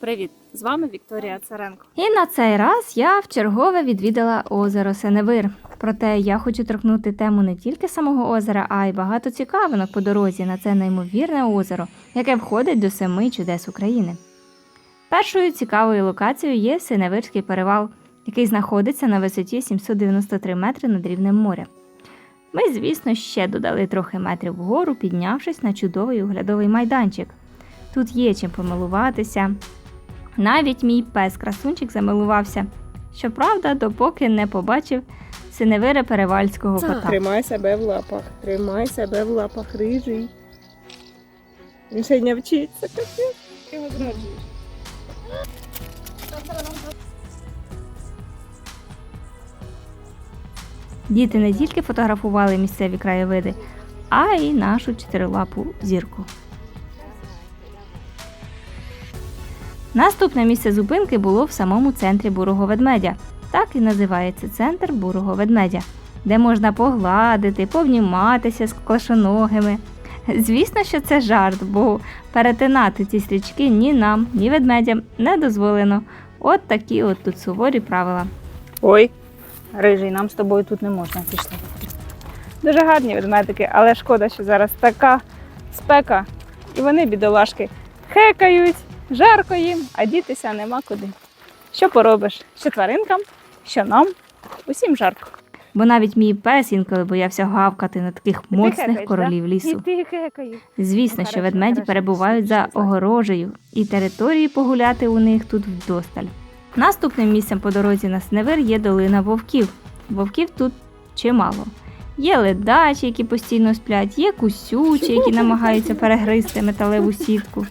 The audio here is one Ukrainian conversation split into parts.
Привіт! З вами Вікторія Царенко. І на цей раз я вчергове відвідала озеро Сеневир. Проте я хочу торкнути тему не тільки самого озера, а й багато цікавинок по дорозі на це неймовірне озеро, яке входить до семи чудес України. Першою цікавою локацією є Синевирський перевал, який знаходиться на висоті 793 метри над рівнем моря. Ми, звісно, ще додали трохи метрів вгору, піднявшись на чудовий оглядовий майданчик. Тут є чим помилуватися, навіть мій пес красунчик замилувався. Щоправда, допоки не побачив синевира перевальського кота. Тримай себе в лапах, тримай себе в лапах, рижий. Він ще й не вчиться. Ти його зраджуєш. Діти не тільки фотографували місцеві краєвиди, а й нашу чотирилапу зірку. Наступне місце зупинки було в самому центрі бурого ведмедя. Так і називається центр бурого ведмедя, де можна погладити, повніматися з клашоногими. Звісно, що це жарт, бо перетинати ці стрічки ні нам, ні ведмедям не дозволено. От такі от тут суворі правила. Ой, рижий, нам з тобою тут не можна пішли. Дуже гарні ведмедики, але шкода, що зараз така спека, і вони, бідолашки, хекають, жарко їм, а дітися нема куди. Що поробиш? Що тваринкам, що нам, усім жарко. Бо навіть мій пес інколи боявся гавкати на таких моцних королів лісу. Звісно, Ну, що ведмеді перебувають за огорожею, і території погуляти у них тут вдосталь. Наступним місцем по дорозі на Сневир є долина вовків. Вовків тут чимало. Є ледачі, які постійно сплять, є кусючі, які намагаються перегризти металеву сітку.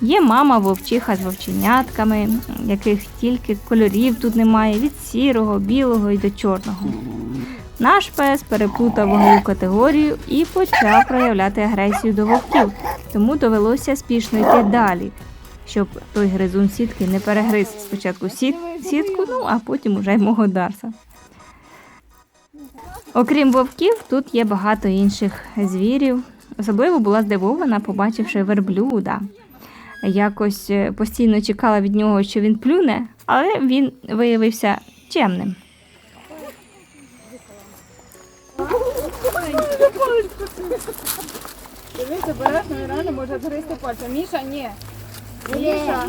Є мама вовчиха з вовченятками, яких тільки кольорів тут немає від сірого, білого і до чорного. Наш пес переплутав вагову категорію і почав проявляти агресію до вовків, тому довелося спішно йти далі, щоб той гризун сітки не перегриз спочатку сіт, сітку, ну а потім уже й мого Дарса. Окрім вовків, тут є багато інших звірів. Особливо була здивована, побачивши верблюда. Якось е, постійно чекала від нього, що він плюне, але він виявився чемним. Дивись, обережно, реально може згризти пальцем. Міша, ні. Міша.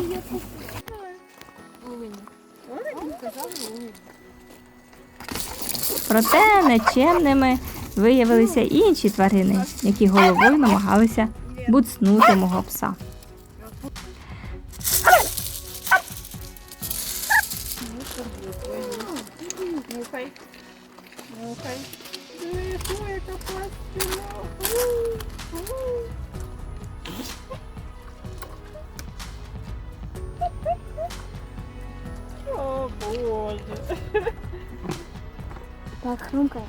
Проте нечемними виявилися і інші тварини, які головою намагалися буцнути мого пса. Нюхай. Нюхай. Яка. О, Боже. Так, хрумкає.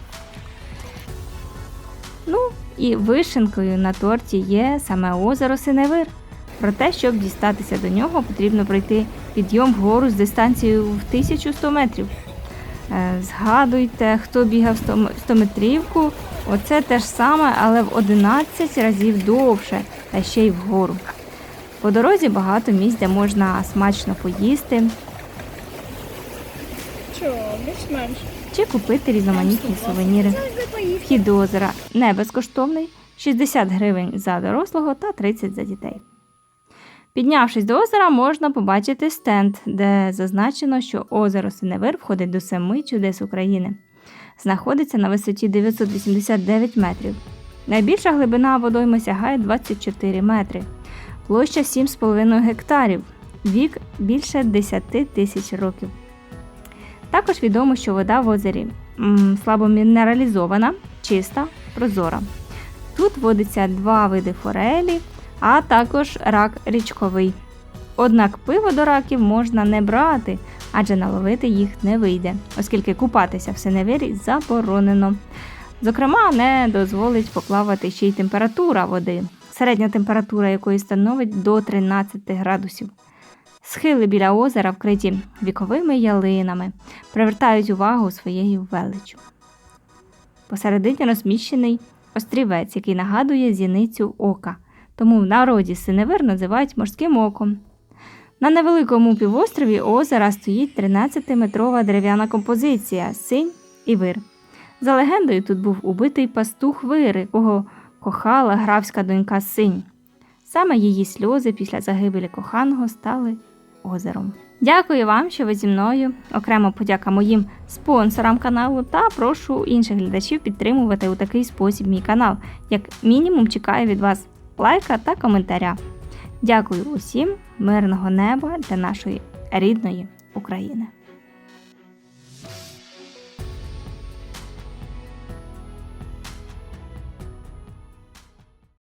Ну і вишенкою на торті є саме озеро Синевир. Проте, щоб дістатися до нього, потрібно пройти підйом вгору з дистанцією в 1100 метрів. Е, Згадуйте, хто бігав 100 метрівку, оце те ж саме, але в 11 разів довше, та ще й вгору. По дорозі багато місць, де можна смачно поїсти. Чи купити різноманітні сувеніри. Вхід до озера не безкоштовний. 60 гривень за дорослого та 30 за дітей. Піднявшись до озера, можна побачити стенд, де зазначено, що озеро Синевир входить до семи чудес України. Знаходиться на висоті 989 метрів. Найбільша глибина водойми сягає 24 метри, площа 7,5 гектарів, вік більше 10 тисяч років. Також відомо, що вода в озері слабо мінералізована, чиста, прозора. Тут водиться два види форелі, а також рак річковий. Однак пиво до раків можна не брати, адже наловити їх не вийде, оскільки купатися в синевирі заборонено. Зокрема, не дозволить поплавати ще й температура води, середня температура якої становить до 13 градусів. Схили біля озера вкриті віковими ялинами, привертають увагу своєю величчю. Посередині розміщений острівець, який нагадує зіницю ока, тому в народі синевир називають морським оком. На невеликому півострові озера стоїть 13-метрова дерев'яна композиція синь і вир. За легендою, тут був убитий пастух вир, якого кохала графська донька синь. Саме її сльози після загибелі коханого стали озером. Дякую вам, що ви зі мною. Окремо подяка моїм спонсорам каналу та прошу інших глядачів підтримувати у такий спосіб мій канал. Як мінімум, чекаю від вас лайка та коментаря. Дякую усім, мирного неба для нашої рідної України.